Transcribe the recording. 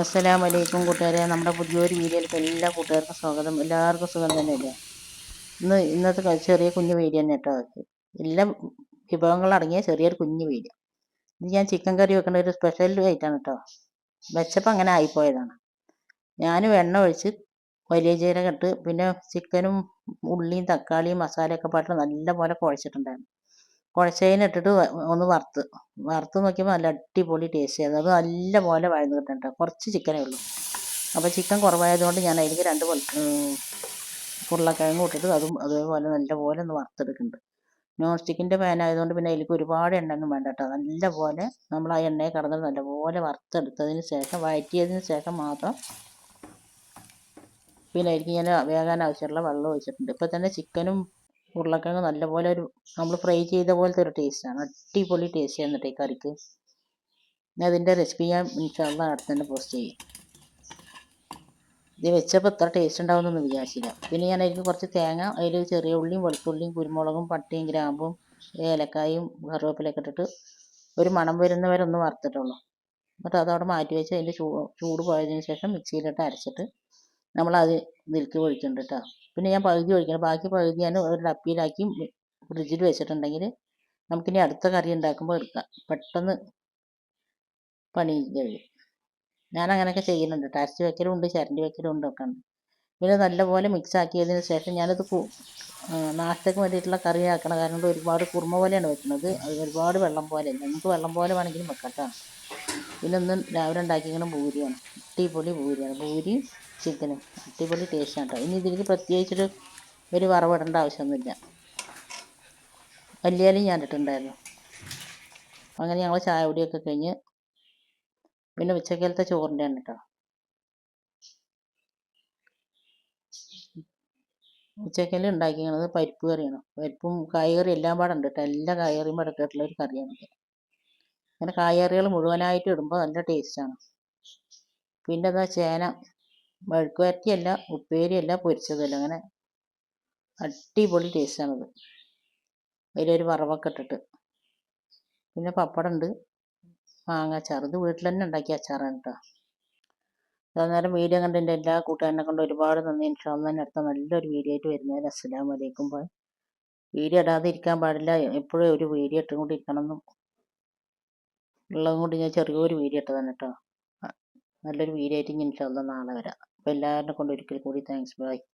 അസ്സലാമു വലൈക്കും കൂട്ടുകാരെ. നമ്മുടെ പുതിയൊരു വീഡിയോയിലേക്ക് എല്ലാ കൂട്ടുകാർക്കും സ്വാഗതം. എല്ലാവർക്കും സുഖം തന്നെയല്ലേ ഇന്ന് ഇന്നത്തെ ചെറിയ കുഞ്ഞു വീഡിയോ തന്നെ കേട്ടോ എല്ലാ വിഭവങ്ങളും അടങ്ങിയ ചെറിയൊരു കുഞ്ഞു വീഡിയോ. ഇത് ഞാൻ ചിക്കൻ കറി വെക്കുന്ന ഒരു സ്പെഷ്യൽ ആയിട്ടാണ് കേട്ടോ. വെച്ചപ്പോൾ അങ്ങനെ ആയിപ്പോയതാണ്. ഞാൻ വെണ്ണ ഒഴിച്ച് വലിയ ജീരകം ഇട്ട് പിന്നെ ചിക്കനും ഉള്ളിയും തക്കാളിയും മസാലയൊക്കെ പാട്ട് നല്ലപോലെ കുഴച്ചിട്ടുണ്ടായിരുന്നു. കുഴച്ചതിനിട്ടിട്ട് വ- ഒന്ന് വറുത്ത്. വറുത്ത് നോക്കിയപ്പോൾ നല്ല അടിപൊളി ടേസ്റ്റ് ആയിരുന്നു. അത് നല്ല പോലെ വഴന്ന് കിട്ടണ്ട കുറച്ച് ചിക്കനേ ഉള്ളൂ. അപ്പോൾ ചിക്കൻ കുറവായതുകൊണ്ട് ഞാൻ അതിലേക്ക് രണ്ട് ഉരുളക്കിഴങ്ങ് ഇട്ടിട്ട് അതും അതേപോലെ നല്ല പോലെ ഒന്ന് വറുത്തെടുക്കുന്നുണ്ട്. നോൺ സ്റ്റിക്കിന്റെ പാൻ ആയതുകൊണ്ട് പിന്നെ അതിലേക്ക് ഒരുപാട് എണ്ണയൊന്നും വേണ്ട കേട്ടോ. നല്ല പോലെ നമ്മൾ ആ എണ്ണയെ കടന്ന് നല്ലപോലെ വറുത്തെടുത്തതിന് ശേഷം വഴറ്റിയതിന് ശേഷം മാത്രം പിന്നെ അതിലേക്ക് ഞാൻ വേകാൻ ആവശ്യമുള്ള വെള്ളം ഒഴിച്ചിട്ടുണ്ട്. ഇപ്പോൾ തന്നെ ചിക്കനും ഉരുളക്കിഴങ്ങ് നല്ലപോലെ ഒരു നമ്മൾ ഫ്രൈ ചെയ്ത പോലത്തെ ഒരു ടേസ്റ്റാണ് അടിപൊളി ടേസ്റ്റ് എന്നിട്ട് ഈ കറിക്ക്. ഞാൻ അതിന്റെ റെസിപ്പി ഞാൻ ഇൻഷാല്ല അടുത്ത് തന്നെ പോസ്റ്റ് ചെയ്യും. ഇത് വെച്ചപ്പോൾ ഇത്ര ടേസ്റ്റ് ഉണ്ടാവുമെന്നൊന്നും വിചാരിച്ചില്ല. പിന്നെ ഞാൻ അതിലേക്ക് കുറച്ച് തേങ്ങ അതിൽ ചെറിയ ഉള്ളിയും വെളുത്തുള്ളിയും കുരുമുളകും പട്ടയും ഗ്രാമ്പും ഏലക്കായും കറിവേപ്പിലൊക്കെ ഇട്ടിട്ട് ഒരു മണം വരുന്ന വരെ ഒന്ന് വറുത്തിട്ടുള്ളൂ. എന്നിട്ട് അതവിടെ മാറ്റി വെച്ച് അതിന്റെ ചൂ ചൂട് പോയതിന് ശേഷം മിക്സിയിലിട്ട് അരച്ചിട്ട് നമ്മളത് ഇതിലേക്ക് ഒഴിക്കുന്നുണ്ട് കേട്ടോ പിന്നെ ഞാൻ പകുതി ഒഴിക്കണം. ബാക്കി പകുതി ഞാൻ ഒരു ഡപ്പിയിലാക്കി ഫ്രിഡ്ജിൽ വെച്ചിട്ടുണ്ടെങ്കിൽ നമുക്കിനി അടുത്ത കറി ഉണ്ടാക്കുമ്പോൾ എടുക്കാം. പെട്ടെന്ന് പണി കഴിയും. ഞാൻ അങ്ങനെയൊക്കെ ചെയ്യുന്നുണ്ട് അരച്ച് വെക്കലും ഉണ്ട് ചരണ്ടി വെക്കലും ഉണ്ട് ഒക്കെ. ഉണ്ട് പിന്നെ നല്ലപോലെ മിക്സ് ആക്കിയതിന് ശേഷം ഞാനത് കു- ആ, വേണ്ടിയിട്ടുള്ള കറി ആക്കണ കാരണം ഒരുപാട് കുറുമ പോലെയാണ് വെക്കുന്നത്. അത് ഒരുപാട് വെള്ളം പോലെ ഞങ്ങൾക്ക് വെള്ളം പോലെ വേണമെങ്കിലും വെക്കാം കേട്ടോ പിന്നെ ഒന്ന് രാവിലെ ഉണ്ടാക്കിയിരിക്കണം പൂരിയാണ്. ഇട്ടിപ്പൊളി പൂരിയാണ്. പൂരിയും ചിക്കനും. അടിപൊളി ടേസ്റ്റാണ് കേട്ടോ ഇനി ഇതിലേക്ക് പ്രത്യേകിച്ചൊരു ഒരു വറവിടേണ്ട ആവശ്യമൊന്നുമില്ല. വലിയാലും ഞാൻ ഇട്ടിട്ടുണ്ടായിരുന്നു. അങ്ങനെ ഞങ്ങൾ ചായ കുടിയൊക്കെ കഴിഞ്ഞ് പിന്നെ ഉച്ചക്കാലത്തെ ചോറിന്റെ ആണ് കേട്ടോ ഉച്ചക്കൽ ഉണ്ടാക്കിയത് പരിപ്പ് കറിയാണ്. പരിപ്പും കായകറി എല്ലാം പാടെ ഉണ്ട് കേട്ടോ. എല്ലാ കായ്കറിയും പാടെ ഇട്ടിട്ടുള്ള ഒരു കറിയാണ് അങ്ങനെ കായ്കറികൾ മുഴുവനായിട്ട് ഇടുമ്പോൾ നല്ല ടേസ്റ്റാണ് പിന്നെ എന്താ ചേന? മെഴുക്ക് വരട്ടിയല്ല ഉപ്പേരിയല്ല പൊരിച്ചതല്ല. അങ്ങനെ അടിപൊളി ടേസ്റ്റാണത്. അതിലൊരു വറവൊക്കെ ഇട്ടിട്ട്. പിന്നെ പപ്പടം ഉണ്ട് മാങ്ങ അച്ചാർ ഇത് വീട്ടിൽ തന്നെ ഉണ്ടാക്കിയ അച്ചാറാണ് കേട്ടോ അന്നേരം വീഡിയോ കണ്ടതിന്റെ എല്ലാ കൂട്ടുകാരനെ കൊണ്ട് ഒരുപാട് നന്ദി. ഇൻഷാല്ലാ അടുത്ത നല്ലൊരു വീഡിയോ ആയിട്ട് വരുന്നതിന് അസ്സലാമു വലൈക്കും പോയി വീഡിയോ ഇടാതെ ഇരിക്കാൻ പാടില്ല. എപ്പോഴും ഒരു വീഡിയോ ഇട്ടും കൊണ്ട് ഇരിക്കണമെന്നും ഉള്ളതും കൊണ്ട് ഞാൻ ചെറിയൊരു വീഡിയോ ഇട്ടതാണ് കേട്ടോ നല്ലൊരു വീഡിയോ ആയിട്ട് ഇൻഷാല്ലാ നാളെ വരാം. അപ്പോൾ എല്ലാവരുടെ കൊണ്ട് ഒരിക്കൽ കൂടി താങ്ക്സ് ബൈ